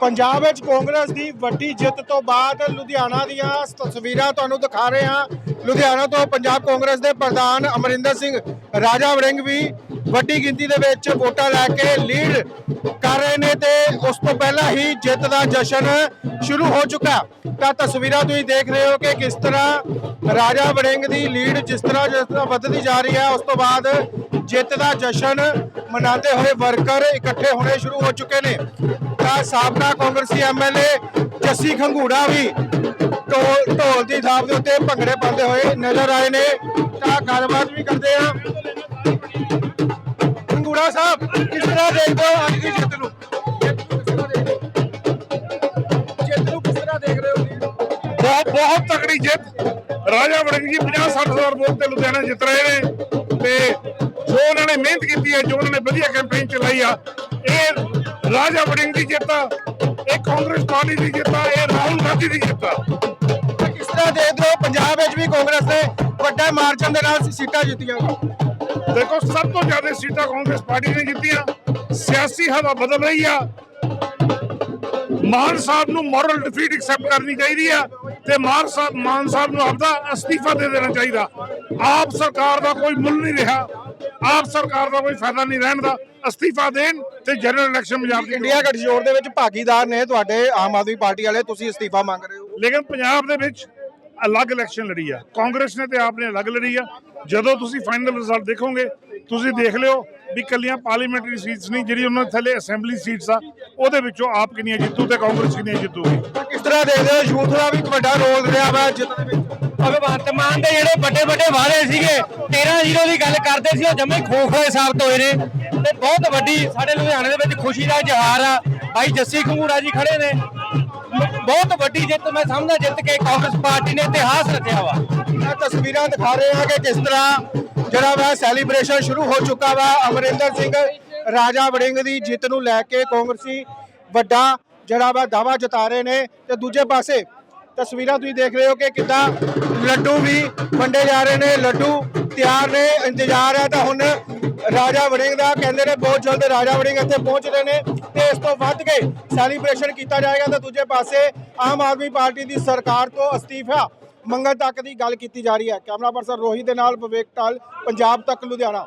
ਪੰਜਾਬ ਵਿੱਚ ਕਾਂਗਰਸ ਦੀ ਵੱਡੀ ਜਿੱਤ ਤੋਂ ਬਾਅਦ ਲੁਧਿਆਣਾ ਦੀਆਂ ਤਸਵੀਰਾਂ ਤੁਹਾਨੂੰ ਦਿਖਾ ਰਹੇ ਹਾਂ। ਲੁਧਿਆਣਾ ਤੋਂ ਪੰਜਾਬ ਕਾਂਗਰਸ ਦੇ ਪ੍ਰਧਾਨ ਅਮਰਿੰਦਰ ਸਿੰਘ ਰਾਜਾ ਵੜਿੰਗ ਵੀ ਵੱਡੀ ਗਿਣਤੀ ਦੇ ਵਿੱਚ ਵੋਟਾਂ ਲੈ ਕੇ ਲੀਡ ਕਰ ਰਹੇ ਨੇ ਤੇ ਉਸ ਤੋਂ ਪਹਿਲਾਂ ਹੀ ਜਿੱਤ ਦਾ ਜਸ਼ਨ ਸ਼ੁਰੂ ਹੋ ਚੁੱਕਾ ਤਾਂ ਤਸਵੀਰਾਂ ਤੁਸੀਂ ਦੇਖ ਰਹੇ ਹੋ ਕਿ ਕਿਸ ਤਰ੍ਹਾਂ ਰਾਜਾ ਵੜਿੰਗ ਦੀ ਲੀਡ ਜਿਸ ਤਰ੍ਹਾਂ ਜਿਸ ਤਰ੍ਹਾਂ ਵੱਧਦੀ ਜਾ ਰਹੀ ਹੈ, ਉਸ ਤੋਂ ਬਾਅਦ ਜਿੱਤ ਦਾ ਜਸ਼ਨ ਮਨਾਉਂਦੇ ਹੋਏ ਵਰਕਰ ਇਕੱਠੇ ਹੋਣੇ ਸ਼ੁਰੂ ਹੋ ਚੁੱਕੇ ਨੇ। ਤਾਂ ਸਾਬਕਾ ਕਾਂਗਰਸੀ ਐਮਐਲਏ ਜੱਸੀ ਖੰਗੂੜਾ ਵੀ ਢੋਲ ਦੀ ਥਾਪ ਦੇ ਉੱਤੇ ਭੰਗੜੇ ਪਾਉਂਦੇ ਹੋਏ ਨਜ਼ਰ ਆਏ ਨੇ। ਤਾਂ ਗੱਲਬਾਤ ਵੀ ਕਰਦੇ ਆ ਖੰਗੂੜਾ ਸਾਹਿਬ, ਕਿਸ ਤਰ੍ਹਾਂ ਦੇਖਦੇ ਹੋ ਅੱਜ ਦੀ ਜਿੱਤ ਨੂੰ? ਦੇਖ ਰਹੇ ਹੋ ਬਹੁਤ ਬਹੁਤ ਤਕੜੀ ਜਿੱਤ। ਰਾਜਾ ਵੜਿੰਗ ਜੀ 50 60 ਹਜ਼ਾਰ ਵੋਟ ਤੇ ਲੁਧਿਆਣਾ ਜਿੱਤ ਰਹੇ ਨੇ। ਤੇ ਨੇ ਮਿਹਨਤ ਕੀਤੀ ਹੈ ਜੋ ਉਹਨਾਂ ਨੇ ਵਧੀਆ ਕੈਂਪੇਨ ਚਲਾਈ ਆ ਇਹ ਰਾਜਾ ਵੜਿੰਗ ਦੀ ਜਿੱਤ ਆ ਇਹ ਕਾਂਗਰਸ ਪਾਰਟੀ ਦੀ ਜਿੱਤ ਆ ਇਹ ਰਾਹੁਲ ਗਾਂਧੀ ਦੀ ਜਿੱਤ ਆ। ਕਿਸ ਤਰ੍ਹਾਂ ਦੇਖਦੇ ਹੋ ਪੰਜਾਬ ਵਿੱਚ ਵੀ ਕਾਂਗਰਸ ਨੇ ਵੱਡਾ ਮਾਰਜਨ ਦੇ ਨਾਲ ਸੀਟਾਂ ਜਿੱਤੀਆਂ। ਦੇਖੋ ਸਭ ਤੋਂ ਜ਼ਿਆਦਾ ਸੀਟਾਂ ਕਾਂਗਰਸ ਪਾਰਟੀ ਨੇ ਜਿੱਤੀਆਂ। ਸਿਆਸੀ ਹਵਾ ਬਦਲ ਰਹੀ ਆ। ਮਾਨ ਸਾਹਿਬ ਨੂੰ ਮੋਰਲ ਡਿਫੀਟ ਐਕਸੈਪਟ ਕਰਨੀ ਚਾਹੀਦੀ ਆ ਤੇ ਮਾਨ ਸਾਹਿਬ ਮਾਨ ਸਾਹਿਬ ਨੂੰ ਆਪਦਾ ਅਸਤੀਫਾ ਦੇ ਦੇਣਾ ਚਾਹੀਦਾ। ਆਪ ਸਰਕਾਰ ਦਾ ਕੋਈ ਮੁੱਲ ਨਹੀਂ ਰਿਹਾ। ਆਪ ਸਰਕਾਰ ਦਾ ਕੋਈ ਫਾਇਦਾ ਨਹੀਂ ਰਹਿਣ ਦਾ ਅਸਤੀਫਾ ਦੇਣ ਤੇ ਜਨਰਲ ਇਲੈਕਸ਼ਨ ਪੰਜਾਬ ਦੀ ਇੰਡੀਆ ਗੱਠਜੋੜ ਦੇ ਵਿੱਚ ਭਾਗੀਦਾਰ ਨੇ ਤੁਹਾਡੇ ਆਮ ਆਦਮੀ ਪਾਰਟੀ ਵਾਲੇ ਤੁਸੀਂ ਅਸਤੀਫਾ ਮੰਗ ਰਹੇ ਹੋ। ਲੇਕਿਨ ਪੰਜਾਬ ਦੇ ਵਿੱਚ ਅਲੱਗ ਇਲੈਕਸ਼ਨ ਲੜੀ ਆ। ਕਾਂਗਰਸ ਨੇ ਤੇ ਆਪ ਨੇ ਅਲੱਗ ਲੜੀ ਆ। ਜਦੋਂ ਤੁਸੀਂ ਫਾਈਨਲ ਰਿਜ਼ਲਟ ਦੇਖੋਗੇ ਤੁਸੀਂ ਦੇਖ ਲਿਓ ਵੀ ਕੱਲੀਆਂ ਪਾਰਲੀਮੈਂਟਰੀ ਸੀਟਸ ਨਹੀਂ ਜਿਹੜੀ ਉਹਨਾਂ ਦੇ ਥੱਲੇ ਅਸੈਂਬਲੀ ਸੀਟਸ ਆ ਉਹਦੇ ਵਿੱਚੋਂ ਆਪ ਕਿੰਨੀਆਂ ਜਿੱਤੂ ਤੇ ਕਾਂਗਰਸ ਕਿੰਨੀਆਂ ਜਿੱਤੂਗੀ। ਕਿਸ ਤਰ੍ਹਾਂ ਦੇਖਦੇ ਹੋ? ਯੂਥ ਦਾ ਵੀ ਇੱਕ ਵੱਡਾ ਰੋਲ ਰਿਹਾ ਵਾ ਜਿੱਤ ਦੇ ਵਿੱਚ। ਭਗਵੰਤ ਮਾਨ ਦੇ ਜਿਹੜੇ ਵੱਡੇ ਵੱਡੇ ਵਾਅਦੇ ਸੀਗੇ 13 ਜ਼ੀਰੋ ਦੀ ਗੱਲ ਕਰਦੇ ਸੀ, ਉਹ ਜੰਮੇ ਖੋਖਲੇ ਸਾਬਤ ਹੋਏ ਨੇ। ਤੇ ਬਹੁਤ ਵੱਡੀ ਸਾਡੇ ਲੁਧਿਆਣੇ ਦੇ ਵਿੱਚ ਖੁਸ਼ੀ ਦਾ ਇਜ਼ਹਾਰ ਆ। ਭਾਈ ਜੱਸੀ ਖੰਗੂੜਾ ਜੀ ਖੜੇ ਨੇ। ਬਹੁਤ ਵੱਡੀ ਜਿੱਤ ਮੈਂ ਸਮਝਦਾ, ਜਿੱਤ ਕੇ ਕਾਂਗਰਸ ਪਾਰਟੀ ਨੇ ਇਤਿਹਾਸ ਰਚਿਆ ਵਾ। ਇਹ ਤਸਵੀਰਾਂ ਦਿਖਾ ਰਹੇ ਹਾਂ ਕਿ ਕਿਸ ਤਰ੍ਹਾਂ ਜਿਹੜਾ ਵਾ ਸੈਲੀਬ੍ਰੇਸ਼ਨ ਸ਼ੁਰੂ ਹੋ ਚੁੱਕਾ ਵਾ, ਅਮਰਿੰਦਰ ਸਿੰਘ ਰਾਜਾ ਵੜਿੰਗ ਦੀ ਜਿੱਤ ਨੂੰ ਲੈ ਕੇ ਕਾਂਗਰਸੀ ਵੱਡਾ ਜਿਹੜਾ ਵਾ ਦਾਵਾ ਜਤਾ ਰਹੇ ਨੇ। ਤੇ ਦੂਜੇ ਪਾਸੇ ਤਸਵੀਰਾਂ ਤੁਸੀਂ ਦੇਖ ਰਹੇ ਹੋ ਕਿ ਕਿੱਦਾਂ ਲੱਡੂ ਵੀ ਵੰਡੇ ਜਾ ਰਹੇ ਨੇ, ਲੱਡੂ ਤਿਆਰ ਨੇ, ਇੰਤਜ਼ਾਰ ਹੈ ਤਾਂ ਹੁਣ ਰਾਜਾ ਵੜਿੰਗ ਦਾ ਕਹਿੰਦੇ ਨੇ ਬਹੁਤ ਜਲਦ ਰਾਜਾ ਵੜਿੰਗ ਇੱਥੇ ਪਹੁੰਚ ਰਹੇ ਨੇ ਤੇ ਇਸ ਤੋਂ ਵੱਧ ਕੇ ਸੈਲੀਬ੍ਰੇਸ਼ਨ ਕੀਤਾ ਜਾਏਗਾ ਤਾਂ ਦੂਜੇ ਪਾਸੇ ਆਮ ਆਦਮੀ ਪਾਰਟੀ ਦੀ ਸਰਕਾਰ ਤੋਂ ਅਸਤੀਫਾ ਮੰਗਣ ਤੱਕ ਦੀ ਗੱਲ ਕੀਤੀ ਜਾ ਰਹੀ ਹੈ। ਕੈਮਰਾ ਪਰਸਨ ਰੋਹਿਤ ਦੇ ਨਾਲ ਵਿਵੇਕ ਟਾਲ ਪੰਜਾਬ ਤੱਕ, ਲੁਧਿਆਣਾ।